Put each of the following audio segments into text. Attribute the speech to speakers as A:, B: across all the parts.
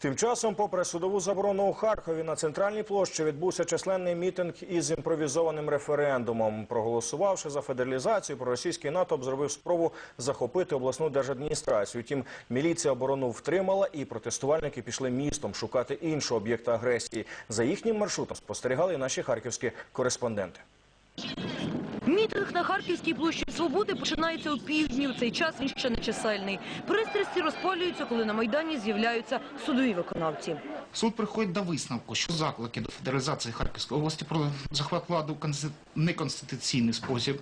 A: Тим часом, попри судову заборону у Харкові, на центральній площі відбувся численний мітинг із імпровізованим референдумом. Проголосувавши за федералізацію, проросійський натовп зробив спробу захопити обласну держадміністрацію. Втім, міліція оборону втримала, і протестувальники пішли містом шукати іншого об'єкта агресії. За їхнім маршрутом спостерігали і наші харківські кореспонденти.
B: Мітинг на Харківській площі Свободи починається у півдні. В цей час він ще не чисельний. Пристрасті розпалюються, коли на Майдані з'являються судові виконавці.
C: Суд приходить до висновку, що заклики до федералізації Харківської області про захват влади у неконституційний спосіб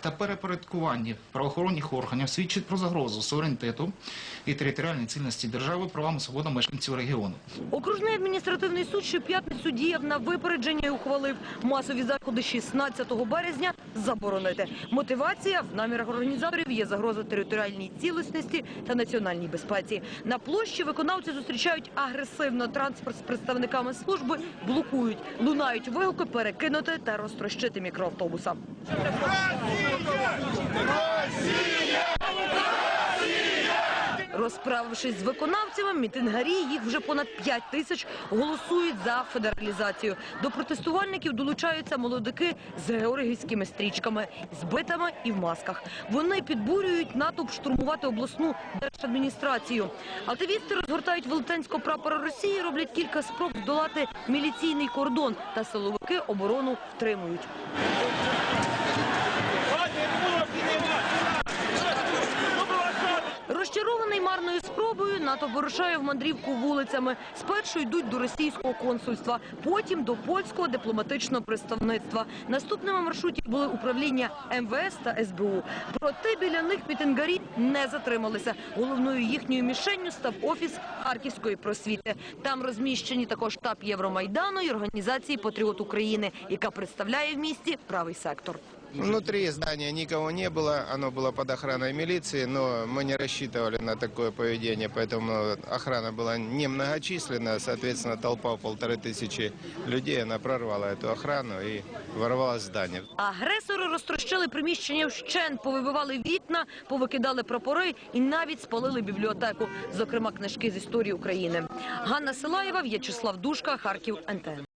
C: та перепорядкування правоохоронних органів свідчить про загрозу суверенітету і територіальній цілісності держави правам і свободам мешканців регіону.
B: Окружний адміністративний суд щоп'ятницю діяв на випередження і ухвалив масові заходи 16 березня заборонити. Мотивація в намірах організаторів є загроза територіальній цілісності та національній безпеці. На площі виконавці зустрічають агресивно транспорт з представниками служби, блокують, лунають вигуки перекинути та розтрощити мікроавтобуса. Розправившись з виконавцями, мітингарі, їх вже понад 5 тисяч, голосують за федералізацію. До протестувальників долучаються молодики з георгіївськими стрічками, з битами і в масках. Вони підбурюють натовп штурмувати обласну держадміністрацію. Активісти розгортають велетенського прапора Росії, роблять кілька спроб здолати міліційний кордон, та силовики оборону втримують. НАТО вирушає в мандрівку вулицями. Спершу йдуть до російського консульства, потім до польського дипломатичного представництва. Наступними маршруті були управління МВС та СБУ. Проте біля них мітингарі не затрималися. Головною їхньою мішенню став офіс Харківської просвіти. Там розміщені також штаб Євромайдану і організації Патріот України, яка представляє в місті правий сектор.
D: Внутри здания никого не было, оно было под охраной милиции, но мы не рассчитывали на такое поведение, поэтому охрана была немногочисленная, соответственно, толпа в полторы тысячи людей, она прорвала эту охрану и ворвалась в здание.
B: Агресори розтрощили приміщення вщент, повибивали вікна, повикидали прапори і навіть спалили бібліотеку, зокрема книжки з історії України. Ганна Силаєва, В'ячеслав Душка, Харків, НТН.